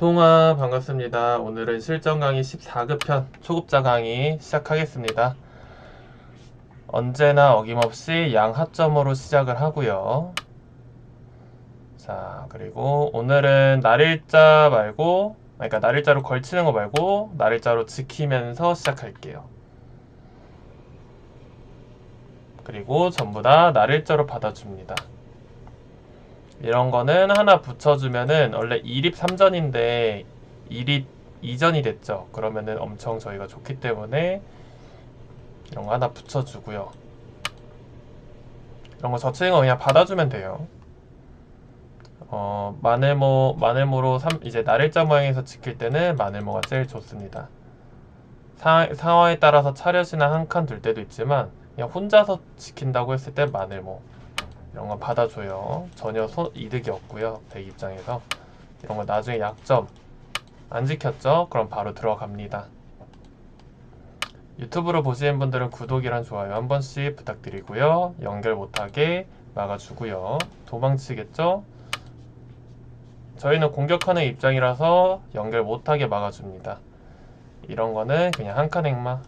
동아 반갑습니다. 오늘은 실전 강의 14급 편 초급자 강의 시작하겠습니다. 언제나 어김없이 양하점으로 시작을 하고요. 자, 그리고 오늘은 날일자 말고, 그러니까 날일자로 걸치는 거 말고 날일자로 지키면서 시작할게요. 그리고 전부 다 날일자로 받아줍니다. 이런 거는 하나 붙여주면은 원래 2립 3전인데 2립 2전이 됐죠. 그러면은 엄청 저희가 좋기 때문에 이런 거 하나 붙여주고요. 이런 거 저치는 거 그냥 받아주면 돼요. 어, 마늘모, 마늘모로 삼- 이제 날일자 모양에서 지킬 때는 마늘모가 제일 좋습니다. 사, 상황에 따라서 차렷이나 한 칸 둘 때도 있지만 그냥 혼자서 지킨다고 했을 때 마늘모 이런 거 받아줘요. 전혀 소, 이득이 없고요. 백 입장에서 이런 거 나중에 약점 안 지켰죠? 그럼 바로 들어갑니다. 유튜브로 보시는 분들은 구독이랑 좋아요 한 번씩 부탁드리고요. 연결 못하게 막아주고요. 도망치겠죠? 저희는 공격하는 입장이라서 연결 못하게 막아줍니다. 이런 거는 그냥 한 칸 행마.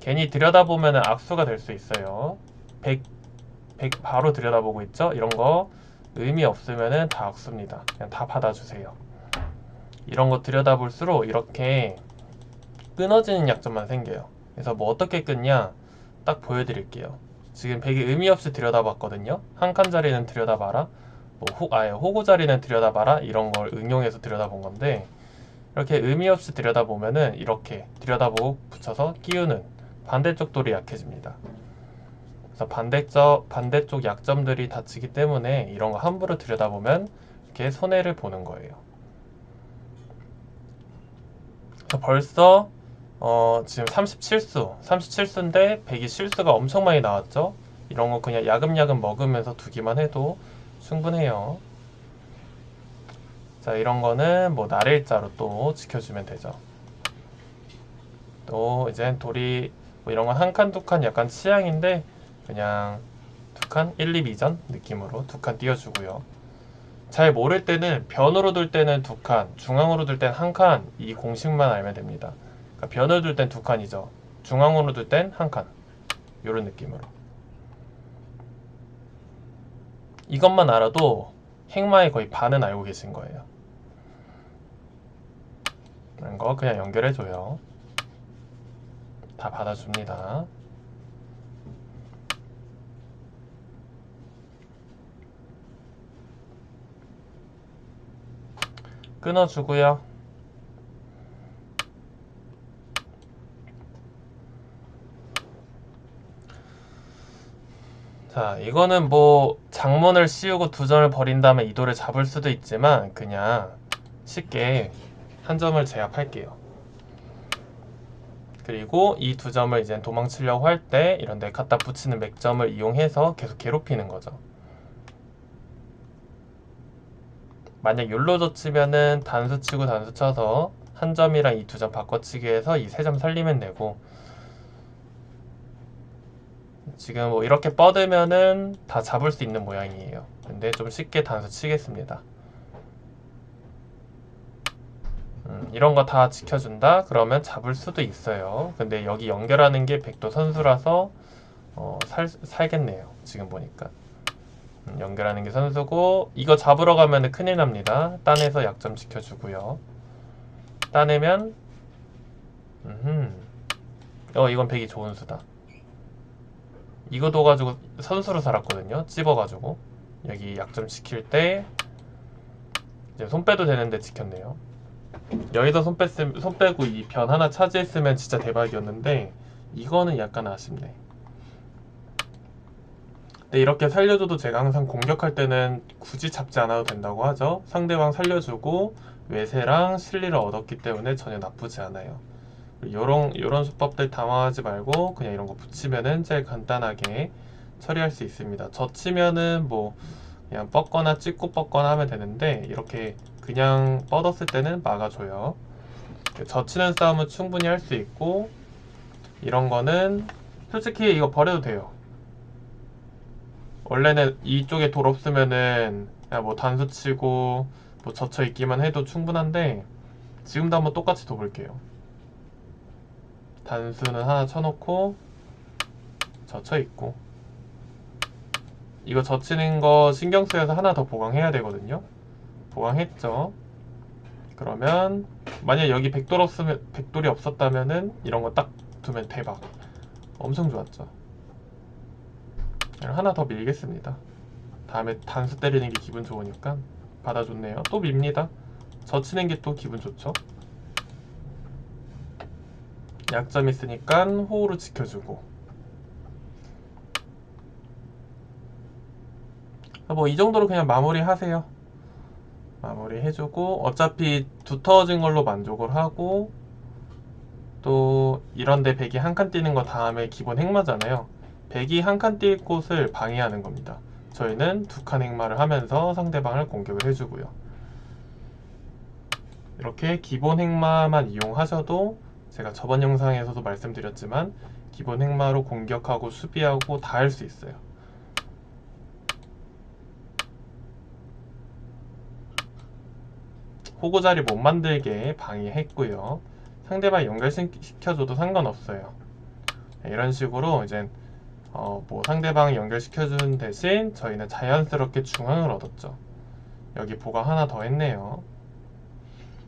괜히 들여다보면 악수가 될 수 있어요. 100, 100 바로 들여다보고 있죠? 이런 거 의미 없으면은 다 악수입니다. 그냥 다 받아주세요. 이런 거 들여다볼수록 이렇게 끊어지는 약점만 생겨요. 그래서 뭐 어떻게 끊냐? 딱 보여드릴게요. 지금 100이 의미 없이 들여다봤거든요. 한 칸 자리는 들여다봐라. 뭐 호, 아예 호구 자리는 들여다봐라. 이런 걸 응용해서 들여다본 건데 이렇게 의미 없이 들여다보면은 이렇게 들여다보고 붙여서 끼우는 반대쪽 돌이 약해집니다. 그래서 반대쪽, 반대쪽 약점들이 닫히기 때문에 이런 거 함부로 들여다보면 이렇게 손해를 보는 거예요. 벌써 어, 지금 37수, 37수인데 100이 실수가 엄청 많이 나왔죠? 이런 거 그냥 야금야금 먹으면서 두기만 해도 충분해요. 자, 이런 거는 뭐 날일자로 또 지켜주면 되죠. 또 이제 돌이 뭐 이런 건 한 칸, 두 칸 약간 취향인데 그냥 두 칸, 1, 2, 2전 느낌으로 두 칸 띄워주고요. 잘 모를 때는 변으로 둘 때는 두 칸, 중앙으로 둘 때는 한 칸, 이 공식만 알면 됩니다. 그러니까 변을 둘 땐 두 칸이죠. 중앙으로 둘 땐 한 칸. 이런 느낌으로. 이것만 알아도 행마의 거의 반은 알고 계신 거예요. 이런 거 그냥 연결해줘요. 다 받아줍니다. 끊어주고요. 자, 이거는 뭐 장문을 씌우고 두 점을 버린 다음에 이도를 잡을 수도 있지만 그냥 쉽게 한 점을 제압할게요. 그리고 이 두 점을 이제 도망치려고 할 때 이런 데 갖다 붙이는 맥점을 이용해서 계속 괴롭히는 거죠. 만약 욜로도 치면은 단수 치고 단수 쳐서 한 점이랑 이 두 점 바꿔치기 해서 이 세 점 살리면 되고 지금 뭐 이렇게 뻗으면은 다 잡을 수 있는 모양이에요. 근데 좀 쉽게 단수 치겠습니다. 음, 이런 거 다 지켜준다? 그러면 잡을 수도 있어요. 근데 여기 연결하는 게 백도 선수라서 어, 살, 살겠네요. 지금 보니까. 음, 연결하는 게 선수고 이거 잡으러 가면 큰일 납니다. 따내서 약점 지켜주고요. 따내면. 어 이건 백이 좋은 수다. 이거 둬가지고 선수로 살았거든요. 찝어가지고 여기 약점 지킬 때 이제 손 빼도 되는데 지켰네요. 여기서 손 뺐음 손 빼고 이 변 하나 차지했으면 진짜 대박이었는데 이거는 약간 아쉽네. 근데 이렇게 살려줘도 제가 항상 공격할 때는 굳이 잡지 않아도 된다고 하죠. 상대방 살려주고 외세랑 실리를 얻었기 때문에 전혀 나쁘지 않아요. 요런 요런 수법들 당황하지 말고 그냥 이런 거 붙이면은 제일 간단하게 처리할 수 있습니다. 젖히면은 뭐 그냥 뻗거나 찍고 뻗거나 하면 되는데 이렇게 그냥 뻗었을 때는 막아줘요. 젖히는 싸움은 충분히 할 수 있고 이런 거는 솔직히 이거 버려도 돼요. 원래는 이쪽에 돌 없으면은 그냥 뭐 단수 치고 뭐 젖혀 있기만 해도 충분한데 지금도 한번 똑같이 둬볼게요. 단수는 하나 쳐놓고 젖혀 있고 이거 젖히는 거 신경 쓰여서 하나 더 보강해야 되거든요. 보강했죠. 그러면 만약 여기 백돌 없으면 백돌이 없었다면은 이런 거 딱 두면 대박. 엄청 좋았죠. 하나 더 밀겠습니다. 다음에 단수 때리는 게 기분 좋으니까 받아줬네요. 또 밉니다. 젖히는 게 또 기분 좋죠. 약점 있으니까 호우로 지켜주고 뭐 이 정도로 그냥 마무리 하세요. 마무리 해주고 어차피 두터워진 걸로 만족을 하고 또 이런데 백이 한 칸 뛰는 거 다음에 기본 행마잖아요. 백이 한 칸 뛸 곳을 방해하는 겁니다. 저희는 두 칸 행마를 하면서 상대방을 공격을 해주고요. 이렇게 기본 행마만 이용하셔도 제가 저번 영상에서도 말씀드렸지만 기본 행마로 공격하고 수비하고 다 할 수 있어요. 호구 자리 못 만들게 방해했고요. 상대방 연결시켜줘도 상관없어요. 네, 이런 식으로 이제 어, 뭐 상대방 연결시켜주는 대신 저희는 자연스럽게 중앙을 얻었죠. 여기 보강 하나 더 했네요.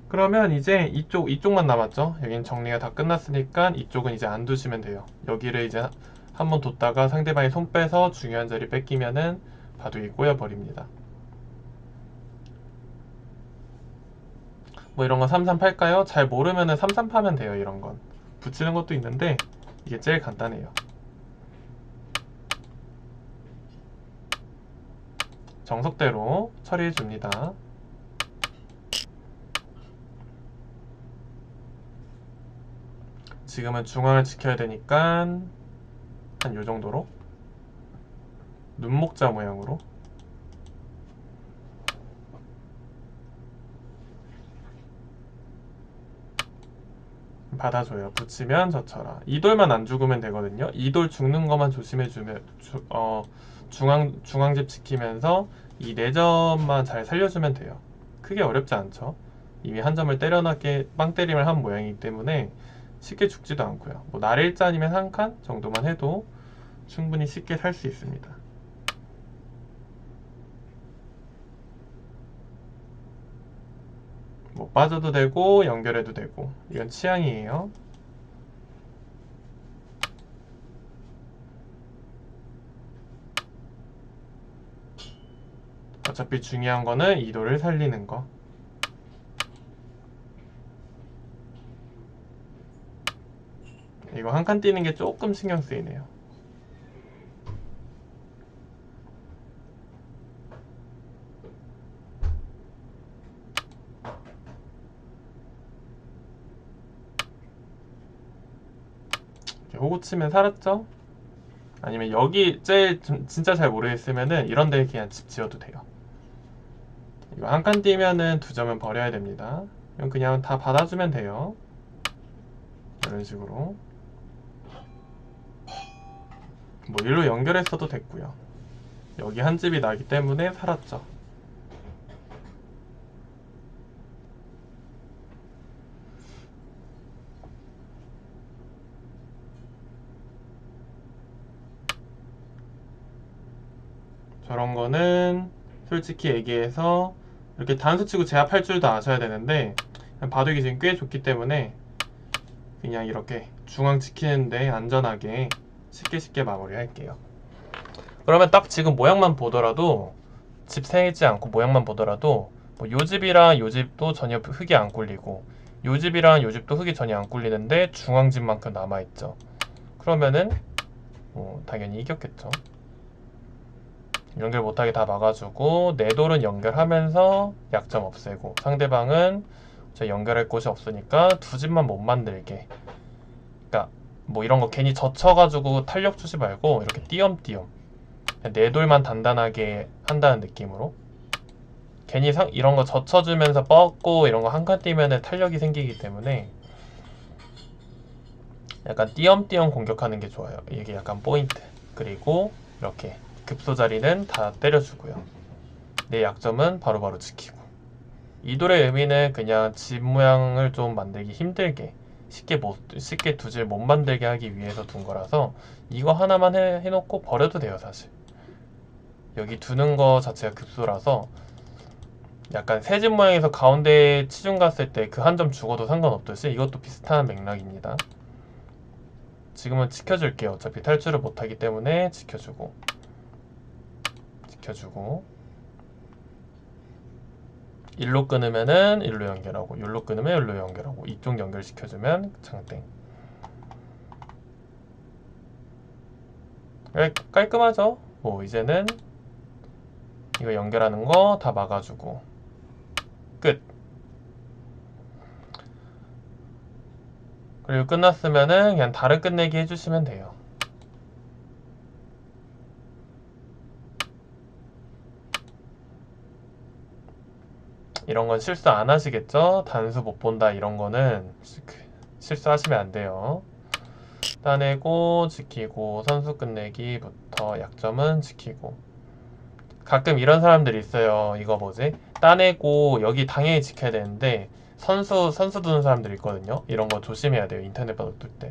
그러면 이제 이쪽, 이쪽만 남았죠. 여긴 정리가 다 끝났으니까 이쪽은 이제 안 두시면 돼요. 여기를 이제 한번 뒀다가 상대방이 손 빼서 중요한 자리 뺏기면은 바둑이 꼬여버립니다. 뭐 이런 건 33팔까요? 잘 모르면은 33파면 돼요, 이런 건. 붙이는 것도 있는데 이게 제일 간단해요. 정석대로 처리해 줍니다. 지금은 중앙을 지켜야 되니까 한 요 정도로 눈목자 모양으로 받아줘요. 붙이면 젖혀라. 이 돌만 안 죽으면 되거든요. 이돌 죽는 것만 조심해주면 주, 어, 중앙 중앙집 지키면서 이 네 점만 잘 살려주면 돼요. 크게 어렵지 않죠. 이미 한 점을 때려놨게 빵 때림을 한 모양이기 때문에 쉽게 죽지도 않고요. 뭐 날일자 아니면 한 칸 정도만 해도 충분히 쉽게 살 수 있습니다. 뭐 빠져도 되고 연결해도 되고 이건 취향이에요. 어차피 중요한 거는 이도를 살리는 거. 이거 한칸 띄는 게 조금 신경 쓰이네요. 호구 치면 살았죠? 아니면 여기 제일 좀 진짜 잘 모르겠으면은 이런 데 그냥 집 지어도 돼요. 이거 한칸 띄면은 두 점은 버려야 됩니다. 이건 그냥 다 받아주면 돼요. 이런 식으로. 뭐 일로 연결했어도 됐고요. 여기 한 집이 나기 때문에 살았죠. 저런 거는 솔직히 얘기해서 이렇게 단수 치고 제압할 줄도 아셔야 되는데 바둑이 지금 꽤 좋기 때문에 그냥 이렇게 중앙 지키는데 안전하게 쉽게 쉽게 마무리 할게요. 그러면 딱 지금 모양만 보더라도 집 세지 않고 모양만 보더라도 뭐 요 집이랑 요 집도 전혀 흙이 안 꿀리고 요 집이랑 요 집도 흙이 전혀 안 꿀리는데 중앙집만큼 남아있죠. 그러면은 뭐 당연히 이겼겠죠. 연결 못하게 다 막아주고 내 돌은 연결하면서 약점 없애고 상대방은 연결할 곳이 없으니까 두 집만 못 만들게. 그러니까 뭐 이런 거 괜히 젖혀가지고 탄력 주지 말고 이렇게 띄엄띄엄 내 돌만 단단하게 한다는 느낌으로. 괜히 상, 이런 거 젖혀주면서 뻗고 이런 거 한 칸 뛰면 탄력이 생기기 때문에 약간 띄엄띄엄 공격하는 게 좋아요. 이게 약간 포인트. 그리고 이렇게 급소 자리는 다 때려주고요. 내 약점은 바로바로 바로 지키고. 이 돌의 의미는 그냥 집 모양을 좀 만들기 힘들게 쉽게 못 쉽게 두질 못 만들게 하기 위해서 둔 거라서 이거 하나만 해, 해놓고 버려도 돼요 사실. 여기 두는 거 자체가 급소라서 약간 새집 모양에서 가운데 치중 갔을 때 그 한 점 죽어도 상관없듯이 이것도 비슷한 맥락입니다. 지금은 지켜줄게요. 어차피 탈출을 못하기 때문에 지켜주고 지켜주고 일로 끊으면은 일로 연결하고 일로 끊으면 일로 연결하고 이쪽 연결시켜주면 장땡. 깔- 깔끔하죠? 뭐 이제는 이거 연결하는 거 다 막아주고. 끝. 그리고 끝났으면은 그냥 다른 끝내기 해주시면 돼요 이런 건 실수 안 하시겠죠? 단수 못 본다 이런 거는 시- 그- 실수하시면 안 돼요. 따내고 지키고 선수 끝내기부터 약점은 지키고 가끔 이런 사람들이 있어요. 이거 뭐지? 따내고 여기 당연히 지켜야 되는데 선수 선수 두는 사람들이 있거든요. 이런 거 조심해야 돼요. 인터넷 바둑 둘 때.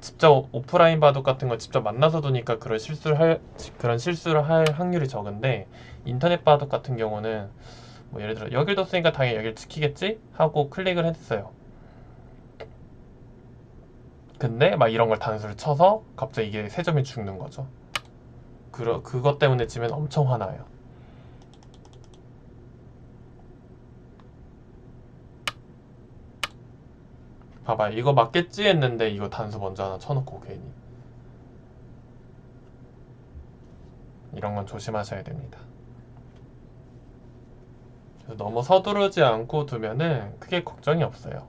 직접 오프라인 바둑 같은 거 직접 만나서 두니까 그런 실수를 할 그런 실수를 할 확률이 적은데 인터넷 바둑 같은 경우는 뭐 예를 들어 여길 뒀으니까 당연히 여길 지키겠지 하고 클릭을 했어요. 근데 막 이런 걸 단수를 쳐서 갑자기 이게 세 점이 죽는 거죠. 그러, 그것 때문에 지면 엄청 화나요. 봐봐 이거 맞겠지 했는데 이거 단수 먼저 하나 쳐놓고 괜히 이런 건 조심하셔야 됩니다. 너무 서두르지 않고 두면은 크게 걱정이 없어요.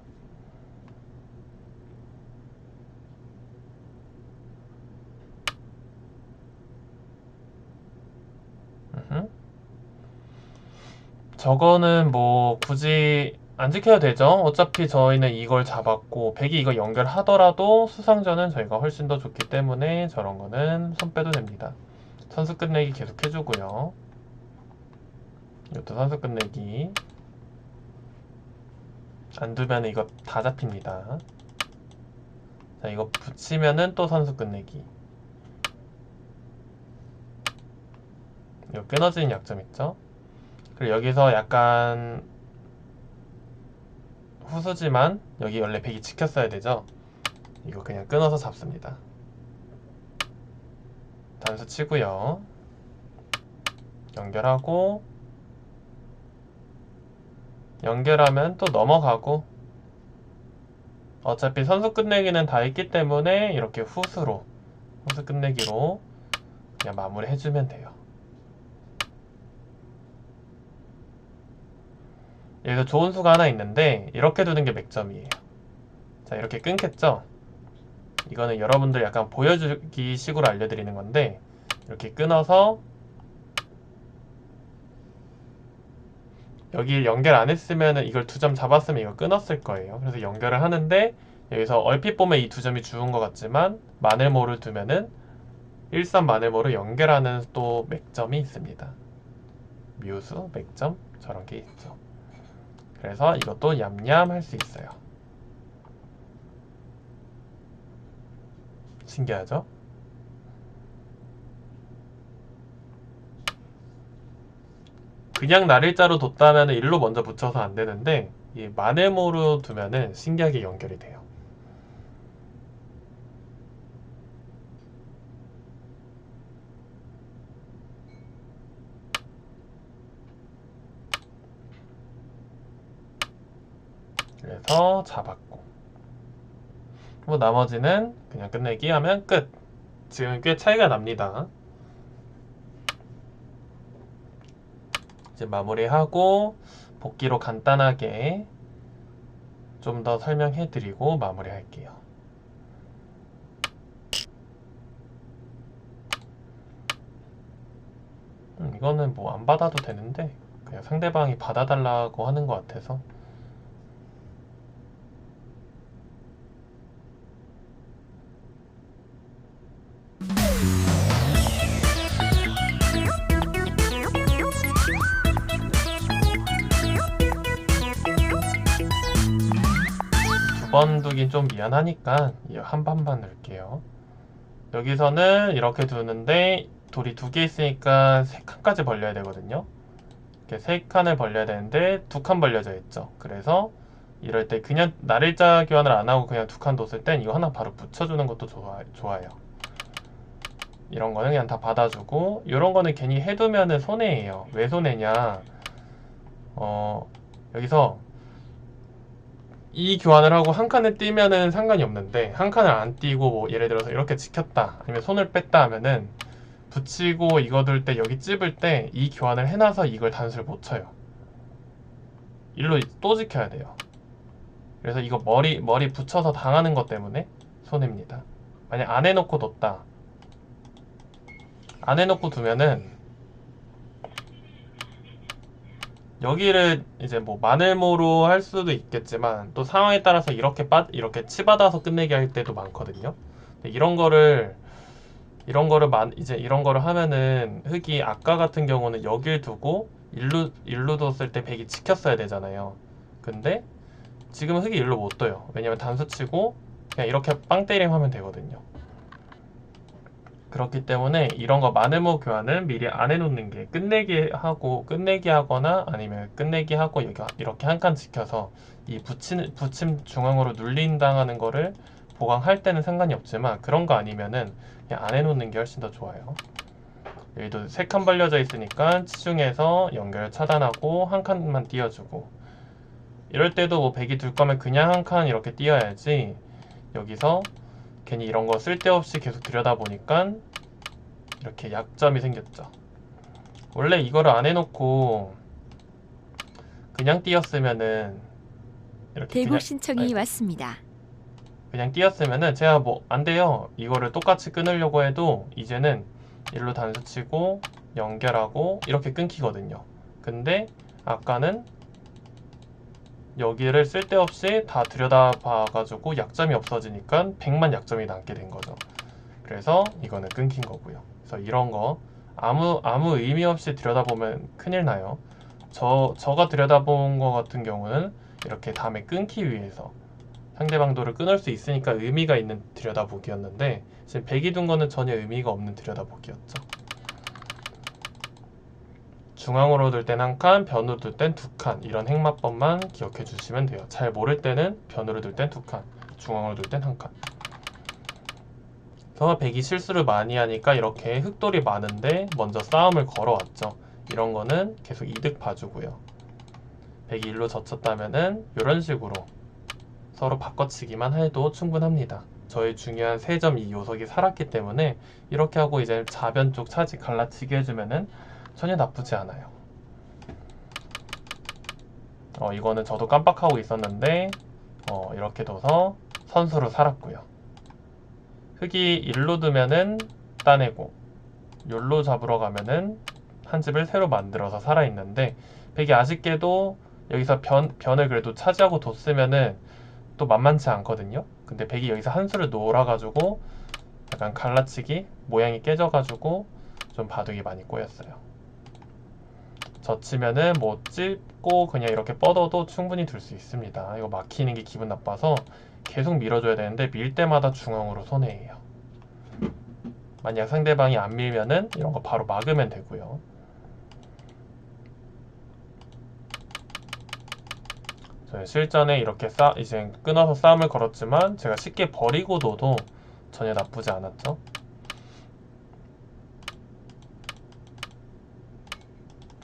저거는 뭐 굳이 안 지켜도 되죠. 어차피 저희는 이걸 잡았고 백이 이거 연결하더라도 수상전은 저희가 훨씬 더 좋기 때문에 저런 거는 손 빼도 됩니다. 선수 끝내기 계속 해주고요. 이것도 선수 끝내기 안 두면 이거 다 잡힙니다. 자 이거 붙이면은 또 선수 끝내기 이거 끊어지는 약점 있죠? 그리고 여기서 약간 후수지만 여기 원래 백이 지켰어야 되죠? 이거 그냥 끊어서 잡습니다. 단수 치고요. 연결하고 연결하면 또 넘어가고 어차피 선수 끝내기는 다 있기 때문에 이렇게 후수로 후수 끝내기로 그냥 마무리 해주면 돼요. 여기서 좋은 수가 하나 있는데 이렇게 두는 게 맥점이에요. 자 이렇게 끊겠죠? 이거는 여러분들 약간 보여주기 식으로 알려드리는 건데 이렇게 끊어서 여기 연결 안 했으면 이걸 두 점 잡았으면 이거 끊었을 거예요. 그래서 연결을 하는데 여기서 얼핏 보면 이 두 점이 죽은 것 같지만 마늘모를 두면은 일선 마늘모를 연결하는 또 맥점이 있습니다. 묘수, 맥점 저런 게 있죠. 그래서 이것도 얌얌 할 수 있어요. 신기하죠? 그냥 날일자로 뒀다면 일로 먼저 붙여서 안 되는데 이 마네모로 두면은 신기하게 연결이 돼요. 그래서 잡았고 뭐 나머지는 그냥 끝내기 하면 끝. 지금 꽤 차이가 납니다. 이제 마무리하고 복귀로 간단하게 좀 더 설명해 드리고 마무리 할게요. 음, 이거는 뭐 안 받아도 되는데 그냥 상대방이 받아달라고 하는 것 같아서 두 번 두긴 좀 미안하니까 이한 번만 넣을게요. 여기서는 이렇게 두는데 돌이 두 개 있으니까 세 칸까지 벌려야 되거든요. 이렇게 세 칸을 벌려야 되는데 두 칸 벌려져 있죠. 그래서 이럴 때 그냥 날일자 교환을 안 하고 그냥 두 칸 뒀을 땐 이거 하나 바로 붙여주는 것도 좋아, 좋아요. 이런 거는 그냥 다 받아주고 이런 거는 괜히 해두면은 손해예요. 왜 손해냐? 어 여기서 이 교환을 하고 한 칸을 띄면은 상관이 없는데 한 칸을 안 띄고 뭐 예를 들어서 이렇게 지켰다 아니면 손을 뺐다 하면은 붙이고 이거 둘 때 여기 찝을 때 이 교환을 해놔서 이걸 단수를 못 쳐요. 일로 또 지켜야 돼요. 그래서 이거 머리 머리 붙여서 당하는 것 때문에 손해입니다. 만약 안 해놓고 뒀다. 안 해놓고 두면은 여기를 이제 뭐 마늘모로 할 수도 있겠지만 또 상황에 따라서 이렇게 빠 이렇게 치받아서 끝내기 할 때도 많거든요. 이런 거를 이런 거를 만 이제 이런 거를 하면은 흙이 아까 같은 경우는 여길 두고 일루 일루 뒀을 때 백이 지켰어야 되잖아요. 근데 지금 흙이 일로 못 떠요. 왜냐면 단수 치고 그냥 이렇게 빵 때림 하면 되거든요. 그렇기 때문에 이런 거 마늘모 교환은 미리 안 해놓는 게 끝내기 하고 끝내기 하거나 아니면 끝내기 하고 이렇게 한 칸 지켜서 이 붙임 붙임 중앙으로 눌림 당하는 거를 보강할 때는 상관이 없지만 그런 거 아니면은 그냥 안 해놓는 게 훨씬 더 좋아요. 여기도 세 칸 벌려져 있으니까 치중해서 연결 차단하고 한 칸만 띄워주고 이럴 때도 뭐 백이 둘 거면 그냥 한 칸 이렇게 띄어야지 여기서 괜히 이런 거 쓸데없이 계속 들여다보니까 이렇게 약점이 생겼죠. 원래 이거를 안 해놓고 그냥 띄었으면은 이렇게 그냥, 신청이 아니, 왔습니다. 그냥 띄었으면은 제가 뭐 안 돼요. 이거를 똑같이 끊으려고 해도 이제는 일로 단수 치고 연결하고 이렇게 끊기거든요. 근데 아까는 여기를 쓸데없이 다 들여다봐가지고 약점이 없어지니까 100만 약점이 남게 된 거죠. 그래서 이거는 끊긴 거고요. 그래서 이런 거 아무 아무 의미 없이 들여다보면 큰일 나요. 저 저가 들여다본 거 같은 경우는 이렇게 다음에 끊기 위해서 상대방 도를 끊을 수 있으니까 의미가 있는 들여다보기였는데 지금 백이 둔 거는 전혀 의미가 없는 들여다보기였죠. 중앙으로 둘 땐 한 칸, 변으로 둘 땐 두 칸. 이런 행마법만 기억해 주시면 돼요. 잘 모를 때는 변으로 둘 땐 두 칸, 중앙으로 둘 땐 한 칸. 그래서 백이 실수를 많이 하니까 이렇게 흑돌이 많은데 먼저 싸움을 걸어왔죠. 이런 거는 계속 이득 봐주고요. 백이 일로 젖혔다면은 이런 식으로 서로 바꿔치기만 해도 충분합니다. 저희 중요한 세 점 이 요석이 살았기 때문에 이렇게 하고 이제 자변 쪽 차지 갈라치기 해주면은 전혀 나쁘지 않아요. 어, 이거는 저도 깜빡하고 있었는데 어, 이렇게 둬서 선수로 살았고요. 흙이 일로 두면은 따내고 욜로 잡으러 가면은 한 집을 새로 만들어서 살아있는데 백이 아쉽게도 여기서 변, 변을 그래도 차지하고 뒀으면은 또 만만치 않거든요. 근데 백이 여기서 한 수를 놀아가지고 약간 갈라치기 모양이 깨져가지고 좀 바둑이 많이 꼬였어요. 젖히면은 뭐 찝고 그냥 이렇게 뻗어도 충분히 둘 수 있습니다. 이거 막히는 게 기분 나빠서 계속 밀어줘야 되는데 밀 때마다 중앙으로 손해예요. 만약 상대방이 안 밀면은 이런 거 바로 막으면 되고요. 실전에 이렇게 싸 이제 끊어서 싸움을 걸었지만 제가 쉽게 버리고 둬도 전혀 나쁘지 않았죠.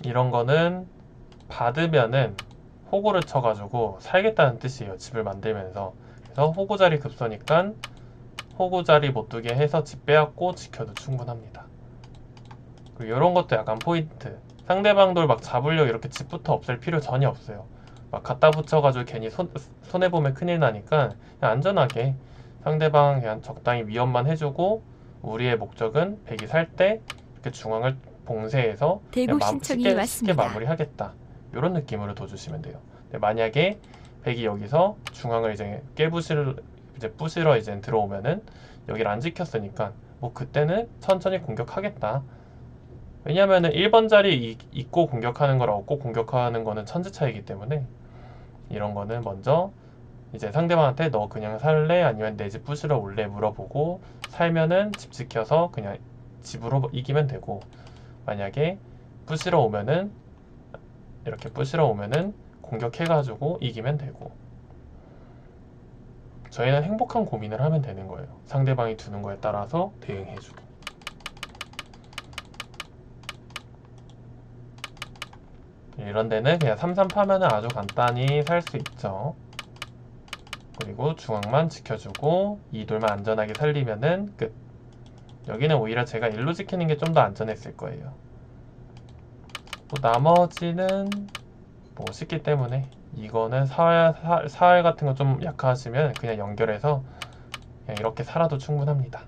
이런 거는 받으면은 호구를 쳐가지고 살겠다는 뜻이에요. 집을 만들면서. 그래서 호구 자리 급소니까 호구 자리 못 두게 해서 집 빼앗고 지켜도 충분합니다. 그리고 이런 것도 약간 포인트. 상대방 돌 막 잡으려고 이렇게 집부터 없앨 필요 전혀 없어요. 막 갖다 붙여가지고 괜히 손, 손해보면 큰일 나니까 안전하게 상대방 그냥 적당히 위협만 해주고 우리의 목적은 백이 살 때 이렇게 중앙을 봉쇄해서 대북 마- 신청이 쉽게, 쉽게 왔습니다. 마무리하겠다. 이런 느낌으로 둬주시면 돼요. 만약에 백이 여기서 중앙을 이제 깨부실 이제 부시러 이제 들어오면은 여기를 안 지켰으니까 뭐 그때는 천천히 공격하겠다. 왜냐면은 1번 자리 이- 있고 공격하는 거랑 없고 공격하는 거는 천지 차이기 때문에 이런 거는 먼저 이제 상대방한테 너 그냥 살래? 아니면 내 집 부시러 올래? 물어보고 살면은 집 지켜서 그냥 집으로 이기면 되고 만약에 부시러 오면은 이렇게 부시러 오면은 공격해가지고 이기면 되고 저희는 행복한 고민을 하면 되는 거예요. 상대방이 두는 거에 따라서 대응해주고 이런 데는 그냥 3-3 파면은 아주 간단히 살 수 있죠. 그리고 중앙만 지켜주고 이 돌만 안전하게 살리면은 끝. 여기는 오히려 제가 일로 지키는 게 좀 더 안전했을 거예요. 뭐 나머지는 뭐 쉽기 때문에 이거는 사활, 사- 사활 같은 거 좀 약하시면 그냥 연결해서 그냥 이렇게 살아도 충분합니다.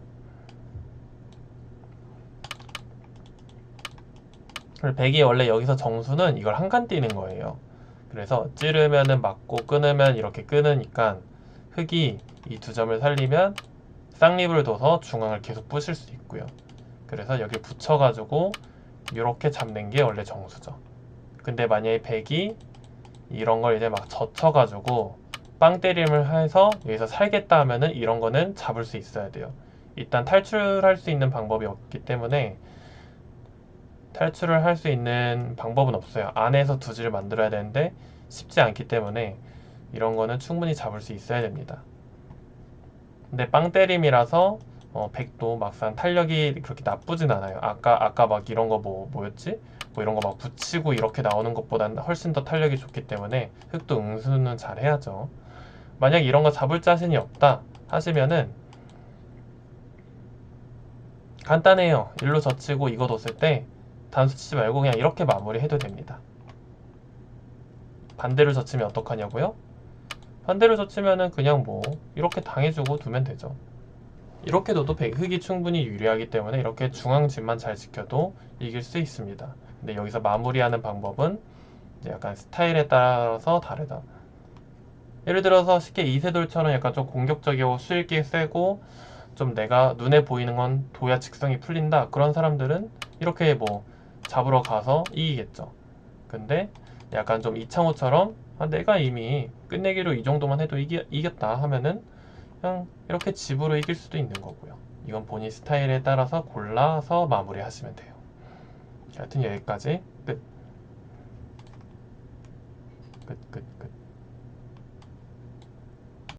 백이 원래 여기서 정수는 이걸 한칸 띄는 거예요. 그래서 찌르면은 맞고 끊으면 이렇게 끊으니까 흙이 이 두 점을 살리면 쌍립을 둬서 중앙을 계속 부실 수 있고요. 그래서 여기 붙여가지고 이렇게 잡는 게 원래 정수죠. 근데 만약에 백이 이런 걸 이제 막 젖혀가지고 빵 때림을 해서 여기서 살겠다 하면은 이런 거는 잡을 수 있어야 돼요. 일단 탈출할 수 있는 방법이 없기 때문에 탈출을 할 수 있는 방법은 없어요. 안에서 두지를 만들어야 되는데 쉽지 않기 때문에 이런 거는 충분히 잡을 수 있어야 됩니다. 근데 빵 때림이라서 어, 백도 막상 탄력이 그렇게 나쁘진 않아요. 아까 아까 막 이런 거 뭐 뭐였지? 뭐 이런 거 막 붙이고 이렇게 나오는 것보다는 훨씬 더 탄력이 좋기 때문에 흙도 응수는 잘 해야죠. 만약 이런 거 잡을 자신이 없다 하시면은 간단해요. 일로 젖히고 이거 뒀을 때 단수 치지 말고 그냥 이렇게 마무리해도 됩니다. 반대로 젖히면 어떡하냐고요? 반대로 젖히면은 그냥 뭐 이렇게 당해주고 두면 되죠. 이렇게 둬도 백- 흙이 충분히 유리하기 때문에 이렇게 중앙집만 잘 지켜도 이길 수 있습니다. 근데 여기서 마무리하는 방법은 약간 스타일에 따라서 다르다. 예를 들어서 쉽게 이세돌처럼 약간 좀 공격적이고 수익이 세고 좀 내가 눈에 보이는 건 도야 직성이 풀린다. 그런 사람들은 이렇게 뭐 잡으러 가서 이기겠죠. 근데 약간 좀 이창호처럼 아, 내가 이미 끝내기로 이 정도만 해도 이기, 이겼다 하면은 그냥 이렇게 집으로 이길 수도 있는 거고요. 이건 본인 스타일에 따라서 골라서 마무리 하시면 돼요. 하여튼 여기까지 끝. 끝, 끝.